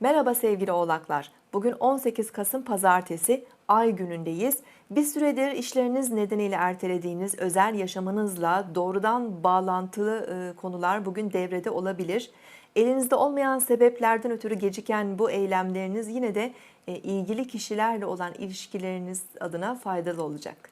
Merhaba sevgili oğlaklar. Bugün 18 Kasım Pazartesi ay günündeyiz. Bir süredir işleriniz nedeniyle ertelediğiniz özel yaşamınızla doğrudan bağlantılı e, konular bugün devrede olabilir. Elinizde olmayan sebeplerden ötürü geciken bu eylemleriniz yine de e, ilgili kişilerle olan ilişkileriniz adına faydalı olacak.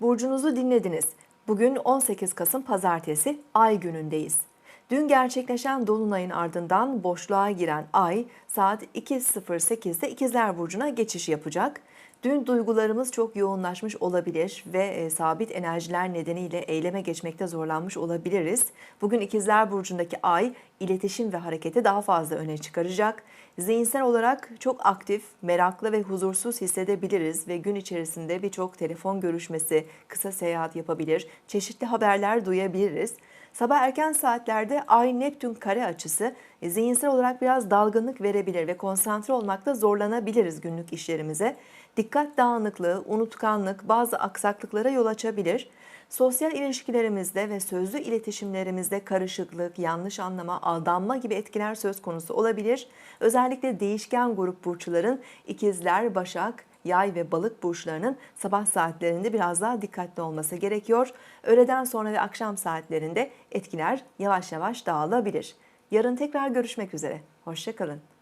Burcunuzu dinlediniz. Bugün 18 Kasım Pazartesi Ay günündeyiz. Dün gerçekleşen dolunayın ardından boşluğa giren Ay saat 2.08'de İkizler Burcu'na geçiş yapacak. Dün duygularımız çok yoğunlaşmış olabilir ve e, sabit enerjiler nedeniyle eyleme geçmekte zorlanmış olabiliriz. Bugün İkizler Burcu'ndaki Ay iletişim ve hareketi daha fazla öne çıkaracak. Zihinsel olarak çok aktif, meraklı ve huzursuz hissedebiliriz ve gün içerisinde birçok telefon görüşmesi, kısa seyahat yapabilir, çeşitli haberler duyabiliriz. Sabah erken saatlerde Ay Neptün kare açısı e, zihinsel olarak biraz dalgınlık verebilir ve konsantre olmakta zorlanabiliriz günlük işlerimize. Dikkat dağınıklığı, unutkanlık, bazı aksaklıklara yol açabilir. Sosyal ilişkilerimizde ve sözlü iletişimlerimizde karışıklık, yanlış anlama, aldanma gibi etkiler söz konusu olabilir. Özellikle değişken grup burçların ikizler, başak, yay ve balık burçlarının sabah saatlerinde biraz daha dikkatli olması gerekiyor. Öğleden sonra ve akşam saatlerinde etkiler yavaş yavaş dağılabilir. Yarın tekrar görüşmek üzere. Hoşçakalın.